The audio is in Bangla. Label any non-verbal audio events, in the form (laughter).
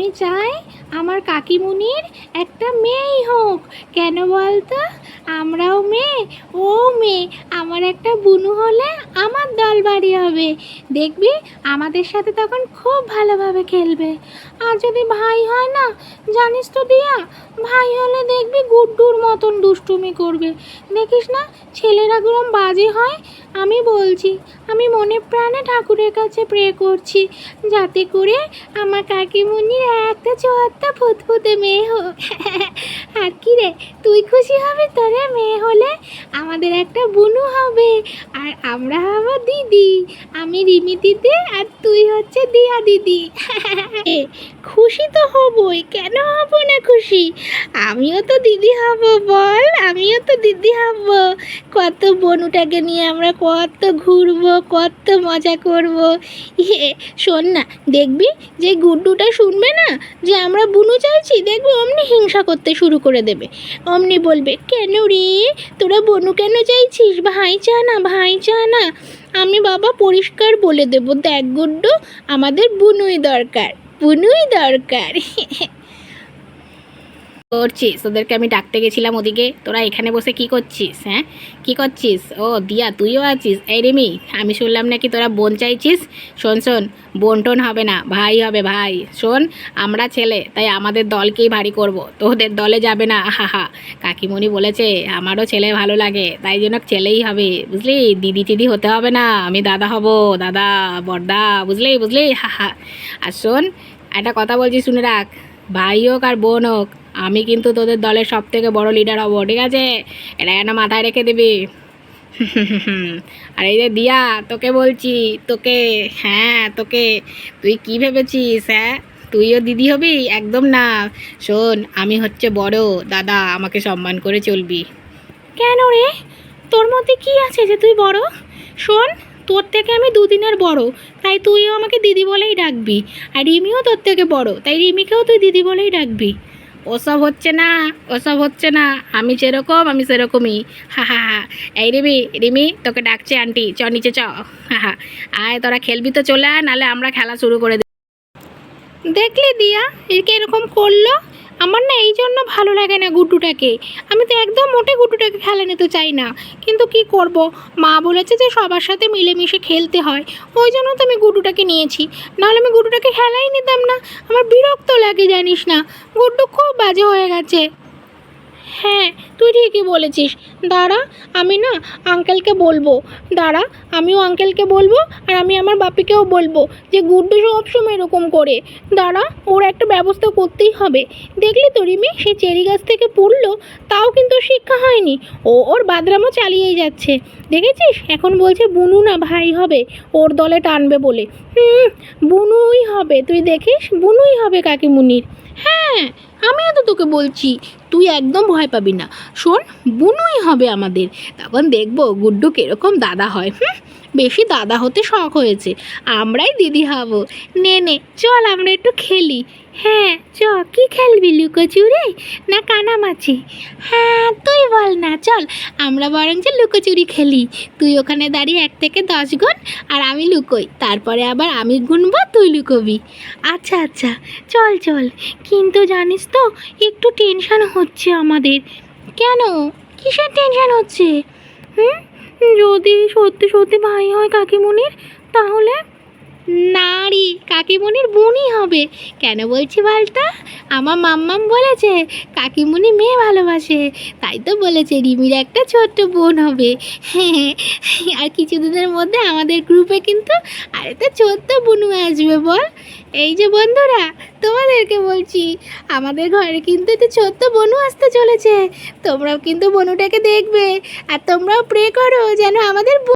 আমি চাই আমার কাকিমুনির একটা মেয়েই হোক। কেন বলতো? আমরাও মেয়ে, ও মেয়ে। আমার একটা বুনু হলে আমার দল বাড়ি হবে। দেখবি, আমাদের সাথে তখন খুব ভালোভাবে খেলবে। আর যদি ভাই হয় না, জানিস তো দিয়া, ভাই হলে দেখবি গুড্ডুর মতন দুষ্টুমি করবে। দেখিস না ছেলেরা গরম বাজে হয়, আমি বলছি, আমি মনে প্রাণে ঠাকুরের কাছে প্রে করছি, যাতে করে আমার কাকিমুনির একটা চুয়াত্তা ফুতফুতে মেয়ে হোক (laughs) আর রে, তুই খুশি হবে, তোরে মেয়ে হলে আমাদের একটা বুনু হবে। আর আমরা হব দিদি, আমি রিমি দিদি আর তুই হচ্ছে দিয়া দিদি। (laughs) খুশি তো হবই, কেন হব না খুশি? আমিও তো দিদি হব, বল, আমিও তো দিদি হব। কত বনুটাকে নিয়ে আমরা কত ঘুরবো, কত মজা করব। শোন না, দেখবি যে গুড্ডুটা শুনবে না? যে আমরা বুনু চাইছি, দেখবি অমনি হিংসা করতে শুরু করে দেবে। অমনি বলবে, কেন রে? তোরা বনু কেন চাইছিস ভাই চা না, ভাই চা না। আমি বাবা পরিষ্কার বলে দেব, দেখ গুড্ডু, আমাদের বুনুই দরকার বুনুই দরকার। (laughs) করছিস? ওদেরকে আমি ডাকতে গেছিলাম ওদিকে। তোরা এখানে বসে কি করছিস হ্যাঁ? কি করছিস? ও, দিয়া, তুইও আছিস? এই রেমি, আমি শুনলাম নাকি তোরা বোন চাইছিস? শোন শোন, বোন টোন হবে না, ভাই হবে, ভাই। শোন, আমরা ছেলে, তাই আমাদের দলকেই ভারী করব। তোদের দলে যাবে না হা হা কাকিমণি বলেছে, আমারও ছেলে ভালো লাগে, তাই জন্য ছেলেই হবে, বুঝলি? দিদি টিদি হতে হবে না, আমি দাদা হব, দাদা, বড়দা, বুঝলি বুঝলি? হা হা। আর শোন, একটা কথা বলছি শুনে রাখ, ভাই হোক আর বোন হোক আমি কিন্তু তোদের দলের সব থেকে বড় লিডার হব, ঠিক আছে? এটা যেন মাথায় রেখে দিবি? আর এই যে দিয়া, তোকে বলছি, তোকে হ্যাঁ তোকে, তুই কি ভেবেছিস হ্যাঁ? তুইও দিদি হবি? একদম না। শোন, আমি হচ্ছে বড়। দাদা, আমাকে সম্মান করে চলবি। কেন রে? তোর মধ্যে কি আছে যে তুই বড়? শোন, তোর থেকে আমি দুদিনের বড়। তাই তুইও আমাকে দিদি বলেই ডাকবি। আর রিমিও তোর থেকে বড়। তাই রিমিকেও তুই দিদি বলেই ডাকবি। ওসব হচ্ছে না, ওসব হচ্ছে না। আমি যেরকম আমি সেরকমই। হা হা হা। এই রিমি রিমি, তোকে ডাকছে আন্টি। চ, নিচে চ। হা হা। আয়, তোরা খেলবি তো, চলে আয়, নাহলে আমরা খেলা শুরু করে দেখলি দিয়া, একে এরকম করল? আমার না এই জন্য ভালো লাগে না গুড্ডুটাকে। আমি তো একদম মোটে গুড্ডুটাকে খেলা নিতে চাই না। কিন্তু কি করব? মা বলেছে যে সবার সাথে মিলেমিশে খেলতে হয়। ওই জন্য তো আমি গুড্ডুটাকে নিয়েছি। নাহলে আমি গুড্ডুটাকে খেলাই নিতাম না। আমার বিরক্ত লাগে, জানিস না। গুড্ডু খুব বাজে হয়ে গেছে। হ্যাঁ তুই ঠিকই বলেছিস। দাঁড়া, আমি না আঙ্কেলকে বলব। দাঁড়া, আমিও আঙ্কেলকে বলব আর আমি আমার বাপিকেও বলব যে গুড্ডু সবসময় এরকম করে। দাঁড়া, ওর একটা ব্যবস্থা করতেই হবে। দেখলি তো রিমি, সে চেরি গাছ থেকে পড়ল, তাও কিন্তু শিক্ষা হয়নি। ও ওর বাদরামও চালিয়েই যাচ্ছে। দেখেছিস? এখন বলছে বুনু না ভাই হবে, ওর দলে টানবে বলে। হুম, বুনুই হবে। তুই দেখিস, বুনুই হবে কাকিমুনির। হ্যাঁ আমিও তো তোকে বলছি, তুই একদম ভয় পাবি না। শোন, বুনুই হবে আমাদের। তখন দেখব গুড্ডু কীরকম দাদা হয়। হুম, বেশি দাদা হতে শখ হয়েছে। আমরাই দিদি হব। নে নে, চল আমরা একটু খেলি। হ্যাঁ চ, কী খেলবি লুকোচুরে? না কানামাছি হ্যাঁ তুই বল না, চল। আমরা বরং যে লুকোচুরি খেলি। তুই ওখানে দাঁড়িয়ে এক থেকে দশ গুণ আর আমি লুকোই। তারপরে আবার আমি গুনবো, তুই লুকোবি। আচ্ছা আচ্ছা চল চল। কিন্তু জানিস তো, একটু টেনশন হচ্ছে আমাদের। কেন? কিসের টেনশন হচ্ছে? হুম? যদি সত্যি সত্যি ভাই হয় কাকিমণির তাহলে? নারী কাকিমণির বোনই হবে। কেন বলছি বলতা আমার মাম্মাম বলেছে কাকিমণি মেয়ে ভালোবাসে। তাই তো বলেছে, রিমির একটা ছোট্ট বোন হবে। হ্যাঁ (laughs) আর কিছুদিনের মধ্যে আমাদের গ্রুপে কিন্তু আর আরেকটা ছোট্ট বুনু আসবে, বল। এই যে বন্ধুরা, তোমাদেরকে বলছি, আমাদের ঘরে কিন্তু একটা ছোট্ট বনু আসতে চলেছে। তোমরাও কিন্তু বনুটাকে দেখবে, আর তোমরাও প্রে করো যেন আমাদের